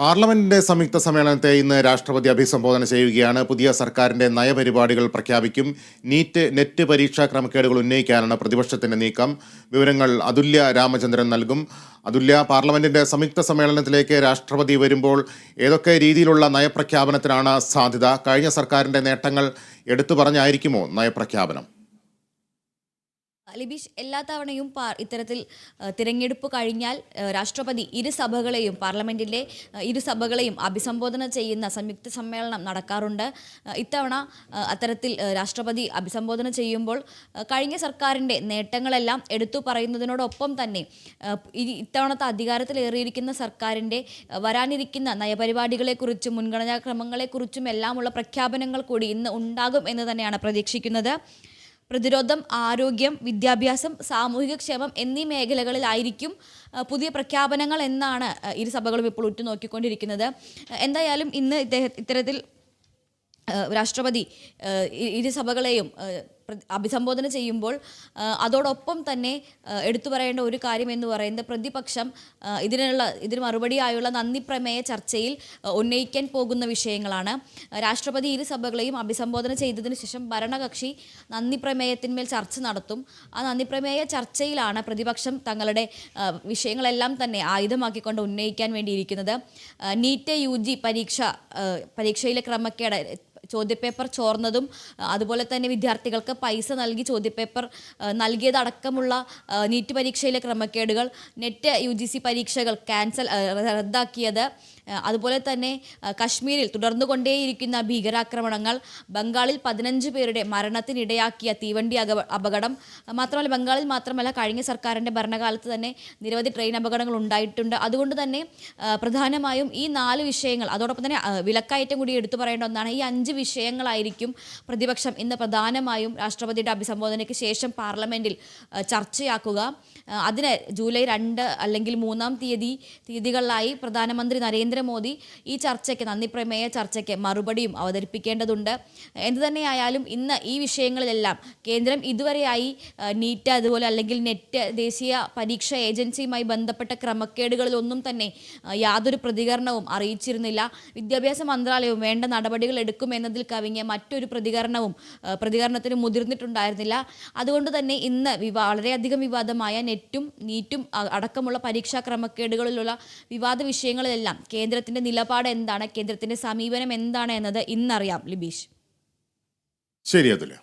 പാർലമെന്റിന്റെ സംയുക്ത സമ്മേളനത്തെ ഇന്ന് രാഷ്ട്രപതി അഭിസംബോധന ചെയ്യുകയാണ്. പുതിയ സർക്കാരിന്റെ നയപരിപാടികൾ പ്രഖ്യാപിക്കും. നീറ്റ് നെറ്റ് പരീക്ഷാ ക്രമക്കേടുകൾ ഉന്നയിക്കാനാണ് പ്രതിപക്ഷത്തിന്റെ നീക്കം. വിവരങ്ങൾ അതുല്യ രാമചന്ദ്രൻ നൽകും. അതുല്യ പാർലമെന്റിന്റെ സംയുക്ത സമ്മേളനത്തിലേക്ക് രാഷ്ട്രപതി വരുമ്പോൾ ഏതൊക്കെ രീതിയിലുള്ള നയപ്രഖ്യാപനത്തിനാണ് സാധ്യത? കഴിഞ്ഞ സർക്കാരിന്റെ നേട്ടങ്ങൾ എടുത്തു പറഞ്ഞായിരിക്കുമോ നയപ്രഖ്യാപനം? ലിബീഷ് എല്ലാ തവണയും ഇത്തരത്തിൽ തിരഞ്ഞെടുപ്പ് കഴിഞ്ഞാൽ രാഷ്ട്രപതി ഇരു സഭകളെയും പാർലമെന്റിന്റെ ഇരു സഭകളെയും അഭിസംബോധന ചെയ്യുന്ന സംയുക്ത സമ്മേളനം നടക്കാറുണ്ട്. ഇത്തവണ അത്തരത്തിൽ രാഷ്ട്രപതി അഭിസംബോധന ചെയ്യുമ്പോൾ കഴിഞ്ഞ സർക്കാരിന്റെ നേട്ടങ്ങളെല്ലാം എടുത്തു പറയുന്നതിനോടൊപ്പം തന്നെ ഇത്തവണത്തെ അധികാരത്തിലേറിയിരിക്കുന്ന സർക്കാരിന്റെ വരാനിരിക്കുന്ന നയപരിപാടികളെക്കുറിച്ചും മുൻഗണനാക്രമങ്ങളെക്കുറിച്ചും എല്ലാമുള്ള പ്രഖ്യാപനങ്ങൾ കൂടി ഇന്ന് ഉണ്ടാകും എന്ന് തന്നെയാണ് പ്രതീക്ഷിക്കുന്നത്. പ്രതിരോധം ആരോഗ്യം വിദ്യാഭ്യാസം സാമൂഹിക ക്ഷേമം എന്നീ മേഖലകളിലായിരിക്കും പുതിയ പ്രഖ്യാപനങ്ങൾ എന്നാണ് ഇരു സഭകളും ഇപ്പോൾ ഉറ്റുനോക്കിക്കൊണ്ടിരിക്കുന്നത്. എന്തായാലും ഇന്ന് ഇത്തരത്തിൽ രാഷ്ട്രപതി ആ, അഭിസംബോധന ചെയ്യുമ്പോൾ അതോടൊപ്പം തന്നെ എടുത്തു പറയേണ്ട ഒരു കാര്യം എന്ന് പറയുന്നത് പ്രതിപക്ഷം ഇതിനുള്ള ഇതിന് മറുപടിയായുള്ള നന്ദി പ്രമേയ ചർച്ചയിൽ ഉന്നയിക്കാൻ പോകുന്ന വിഷയങ്ങളാണ്. രാഷ്ട്രപതി ഇരു സഭകളെയും അഭിസംബോധന ചെയ്തതിനു ശേഷം ഭരണകക്ഷി നന്ദി പ്രമേയത്തിന്മേൽ ചർച്ച നടത്തും. ആ നന്ദി പ്രമേയ ചർച്ചയിലാണ് പ്രതിപക്ഷം തങ്ങളുടെ വിഷയങ്ങളെല്ലാം തന്നെ ആയുധമാക്കിക്കൊണ്ട് ഉന്നയിക്കാൻ വേണ്ടിയിരിക്കുന്നത്. നീറ്റ് യു ജി പരീക്ഷ പരീക്ഷയിലെ ക്രമക്കേട് ചോദ്യപേപ്പർ ചോർന്നതും അതുപോലെ തന്നെ വിദ്യാർത്ഥികൾക്ക് പൈസ നൽകി ചോദ്യപേപ്പർ നൽകിയതടക്കമുള്ള നീറ്റ് പരീക്ഷയിലെ ക്രമക്കേടുകൾ നെറ്റ് യു പരീക്ഷകൾ ക്യാൻസൽ റദ്ദാക്കിയത് അതുപോലെ തന്നെ കശ്മീരിൽ തുടർന്നുകൊണ്ടേയിരിക്കുന്ന ഭീകരാക്രമണങ്ങൾ ബംഗാളിൽ പതിനഞ്ച് പേരുടെ മരണത്തിനിടയാക്കിയ തീവണ്ടി അപകടം. മാത്രമല്ല ബംഗാളിൽ മാത്രമല്ല കഴിഞ്ഞ സർക്കാരിന്റെ ഭരണകാലത്ത് തന്നെ നിരവധി ട്രെയിൻ അപകടങ്ങൾ ഉണ്ടായിട്ടുണ്ട്. അതുകൊണ്ട് തന്നെ പ്രധാനമായും ഈ നാല് വിഷയങ്ങൾ അതോടൊപ്പം തന്നെ വിലക്കയറ്റം കൂടി എടുത്തു പറയേണ്ട ഒന്നാണ്. ഈ അഞ്ച് വിഷയങ്ങളായിരിക്കും പ്രതിപക്ഷം ഇന്ന് പ്രധാനമായും രാഷ്ട്രപതിയുടെ അഭിസംബോധനയ്ക്ക് ശേഷം പാർലമെന്റിൽ ചർച്ചയാക്കുക. അതിന് ജൂലൈ രണ്ട് അല്ലെങ്കിൽ മൂന്നാം തീയതി തീയതികളിലായി പ്രധാനമന്ത്രി നരേന്ദ്രമോദി ഈ ചർച്ചയ്ക്ക് നന്ദി പ്രമേയ ചർച്ചയ്ക്ക് മറുപടിയും അവതരിപ്പിക്കേണ്ടതുണ്ട്. എന്തു തന്നെയായാലും ഇന്ന് ഈ വിഷയങ്ങളിലെല്ലാം കേന്ദ്രം ഇതുവരെയായി നീറ്റ് അതുപോലെ അല്ലെങ്കിൽ നെറ്റ് ദേശീയ പരീക്ഷ ഏജൻസിയുമായി ബന്ധപ്പെട്ട ക്രമക്കേടുകളിലൊന്നും തന്നെ യാതൊരു പ്രതികരണവും അറിയിച്ചിരുന്നില്ല. വിദ്യാഭ്യാസ മന്ത്രാലയവും വേണ്ട നടപടികൾ എടുക്കുമെന്നതിൽ കവിഞ്ഞ മറ്റൊരു പ്രതികരണവും പ്രതികരണത്തിന് മുതിർന്നിട്ടുണ്ടായിരുന്നില്ല. അതുകൊണ്ട് തന്നെ ഇന്ന് വളരെയധികം വിവാദമായ നെറ്റും നീറ്റും അടക്കമുള്ള പരീക്ഷാ ക്രമക്കേടുകളിലുള്ള വിവാദ വിഷയങ്ങളിലെല്ലാം കേന്ദ്രത്തിന്റെ നിലപാട് എന്താണ്? കേന്ദ്രത്തിന്റെ സമീപനം എന്താണ് എന്നത് ഇന്നറിയാം ലിബീഷ്. ശരി അതുല്യ.